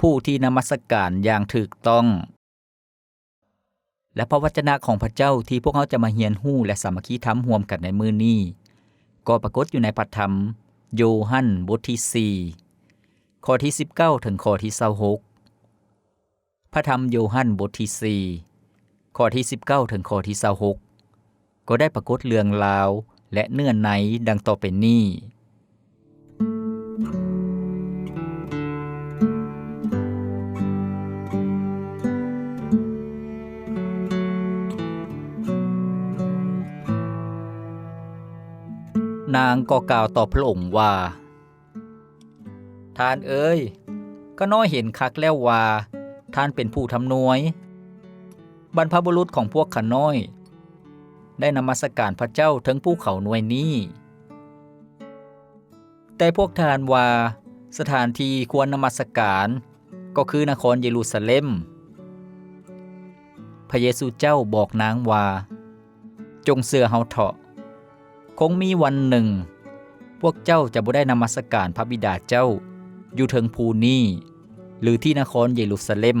ผู้ที่นมัสการอย่างถูกต้อง และพระวจนะของพระเจ้าที่พวกเขาจะมาเฮียนหู้และสามัคคีธรรมร่วมกันในมือนี้ ก็ปรากฏอยู่ในพระธรรม โยฮันบทที่ 4 ข้อที่ 19 ถึงข้อที่26พระธรรมโยฮันบทที่ 4 ข้อที่ 19 ถึงข้อที่26ก็ได้ปรากฏเรื่องราวและเนื้อในดังต่อไปนี้ นางก็กล่าวต่อพระองค์ว่า ท่านเอ้ย ก็น้อยเห็นคักแล้วว่า ท่านเป็นผู้ทำนวย บรรพบุรุษของพวกขน้อย ได้นมัสการพระเจ้าถึงภูเขาหน่วยนี้ แต่พวกทานว่า สถานที่ควรนมัสการก็คือนครเยรูซาเล็ม พระเยซูเจ้าบอกนางว่า จงเสือเฮาเถาะ คงมีวันหนึ่ง พวกเจ้าจะบ่ได้นมัสการพระบิดาเจ้า อยู่เทิงภูนี้หรือที่นครเยรูซาเล็ม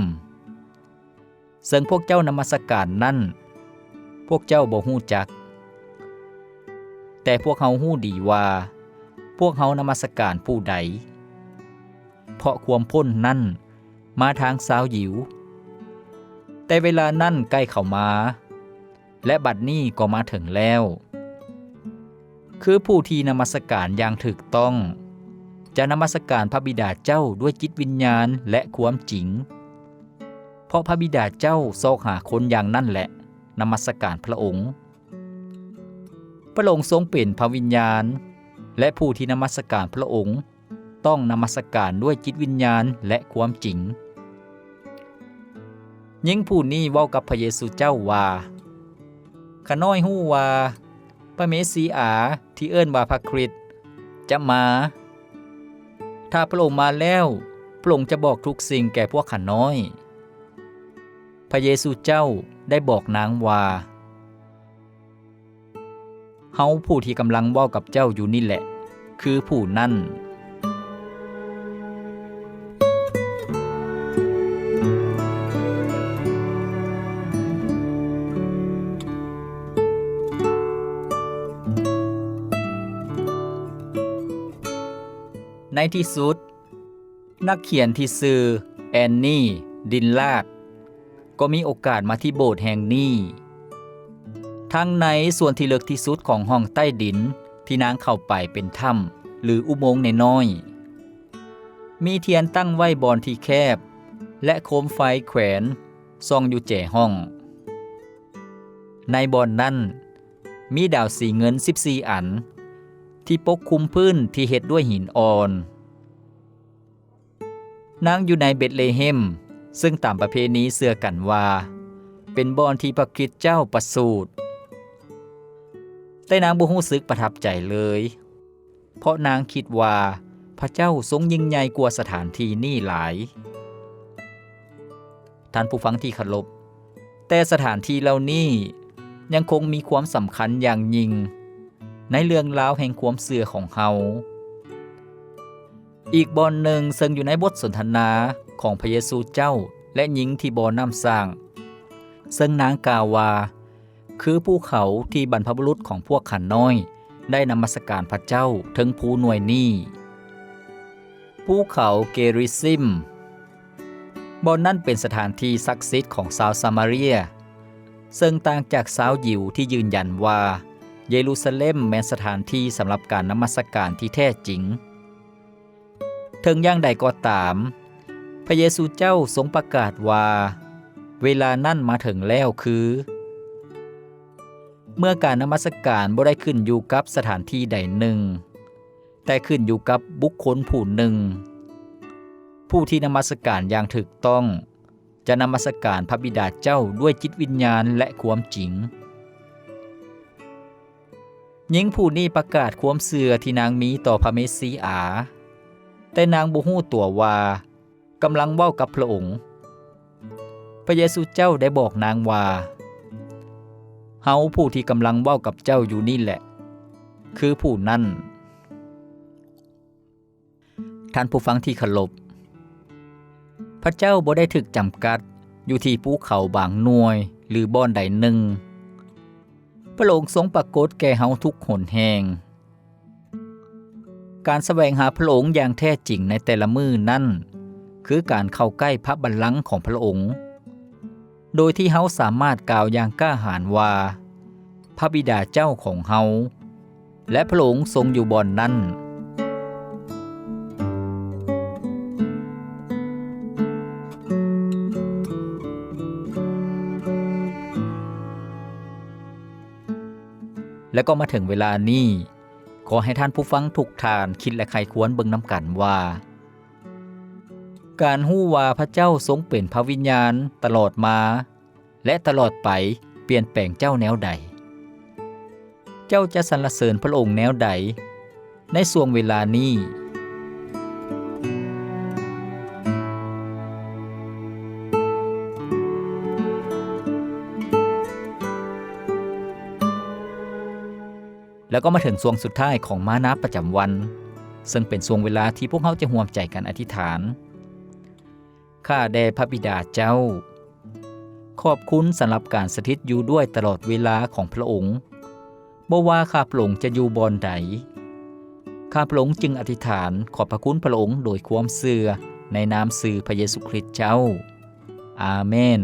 ซึ่งพวกเจ้านมัสการนั่น พวกเจ้าบ่ฮู้จัก แต่พวกเฮาฮู้ดีว่า พวกเฮานมัสการผู้ใด เพราะความพ้นนั่นมาทางสาวหยิว แต่เวลานั่นใกล้เข้ามา และบัดนี้ก็มาถึงแล้ว คือผู้ที่นมัสการอย่างถูกต้อง จะนมัสการพระบิดาเจ้าด้วยจิตวิญญาณและความจริง เพราะพระบิดาเจ้าซอกหาคนอย่างนั่นแหละนมัสการพระองค์ พระองค์ทรงเป็นพระวิญญาณ และผู้ที่นมัสการพระองค์ ต้องนมัสการด้วยจิตวิญญาณและความจริงยิ่งผู้นี้เว้ากับพระเยซูเจ้าว่าขน้อยหู้ว่า พระเมสสีอาที่เอิ้นว่าพระคริสต์จะมา ถ้าพระองค์มาแล้ว พระองค์จะบอกทุกสิ่งแก่พวกขันน้อย พระเยซูเจ้าได้บอกนางว่าเฮาผู้ที่กำลังเว้ากับเจ้าอยู่นี่แหละ คือผู้นั่น ในที่สุด นักเขียนที่ซื่อแอนนี่ ดินลาดก็มีโอกาสมาที่โบสถ์แห่งนี้ ทั้งในส่วนที่เลิกที่สุดของห้องใต้ดินที่นางเข้าไปเป็นถ้ำหรืออุโมงค์ในน้อย มีเทียนตั้งไว้บอนที่แคบ และโคมไฟแขวนซ่องอยู่แจ่ห้อง ในบอนนั้นมีดาวสีเงิน 14 อัน ที่ปกคลุมพื้นที่เฮ็ดด้วยหินอ่อน นางอยู่ในเบตเลเฮม ซึ่งตามประเพณีเสื่อกันว่า เป็นบอนที่พระคริสต์เจ้าประสูติแต่นางบ่รู้สึกประทับใจเลย เพราะนางคิดว่าพระเจ้าทรงยิ่งใหญ่กว่าสถานที่นี่หลาย ท่านผู้ฟังที่เคารพแต่สถานที่เหล่านี้ยังคงมีความสำคัญอย่างยิ่ง ในเรื่องราวแห่งความเสื่อของเฮา อีกบอนหนึ่งซึ่งอยู่ในบทสนทนาของพระเยซูเจ้าและหญิงที่บ่อน้ำสร้าง ซึ่งนางกล่าวว่าคือภูเขาที่บรรพบุรุษของพวกขันน้อย ได้นมัสการพระเจ้าถึงภูหน่วยนี้ภูเขาเกริซิมบอนนั่นเป็นสถานที่ศักดิ์สิทธิ์ของชาวซามาเรีย ซึ่งต่างจากชาวยิวที่ยืนยันว่า เยรูซาเล็มแม้นสถานที่สำหรับการนมัสการที่แท้จริงถึงอย่างใดก็ตาม พระเยซูเจ้าทรงประกาศว่า เวลานั่นมาถึงแล้วคือ เมื่อการนมัสการบ่ได้ขึ้นอยู่กับสถานที่ใดหนึ่ง แต่ขึ้นอยู่กับบุคคลผู้หนึ่ง ผู้ที่นมัสการอย่างถูกต้อง จะนมัสการพระบิดาเจ้าด้วยจิตวิญญาณและความจริง หญิงผู้นี้ประกาศความเสื่อที่นางมีต่อพระเมสสีอา แต่นางบ่ฮู้ตัวว่ากำลังเว้ากับพระองค์ พระเยซูเจ้าได้บอกนางว่า เฮาผู้ที่กำลังเว้ากับเจ้าอยู่นี่แหละ คือผู้นั้นท่านผู้ฟังที่เคารพ พระเจ้าบ่ได้ถึกจำกัดอยู่ที่ภูเขาบางหน่วยหรือบ่อนใดหนึ่ง พระองค์ทรงปรากฏแก่เฮาทุกหนแห่งการแสวงหาพระองค์อย่างแท้จริงในแต่ละมือนั่นคือการเข้าใกล้พระบัลลังก์ของพระองค์ โดยที่เฮาสามารถกล่าวอย่างกล้าหาญว่า พระบิดาเจ้าของเฮาและพระองค์ทรงอยู่บ่อนนั้น แล้วก็มาถึงเวลานี้ ขอให้ท่านผู้ฟังทุกทานคิดและใครควรเบิ่งน้ำกันว่า การหู้ว่าพระเจ้าทรงเป็นพระวิญญาณตลอดมา และตลอดไปเปลี่ยนแปลงเจ้าแนวใด เจ้าจะสรรเสริญพระองค์แนวใด ในส่วงเวลานี้ แล้วก็มาถึงช่วงสุดท้ายของมานาประจำวัน ซึ่งเป็นช่วงเวลาที่พวกเขาจะห่วมใจกันอธิษฐานข้าแด่พระบิดาเจ้า ขอบคุณสำหรับการสถิตอยู่ด้วยตลอดเวลาของพระองค์บ่ว่าข้าพระองค์จะอยู่บอนใดข้าพระองค์จึงอธิษฐานขอบพระคุณพระองค์โดยความเสื่อในนามสื่อพระเยซูคริสต์เจ้า อาเมน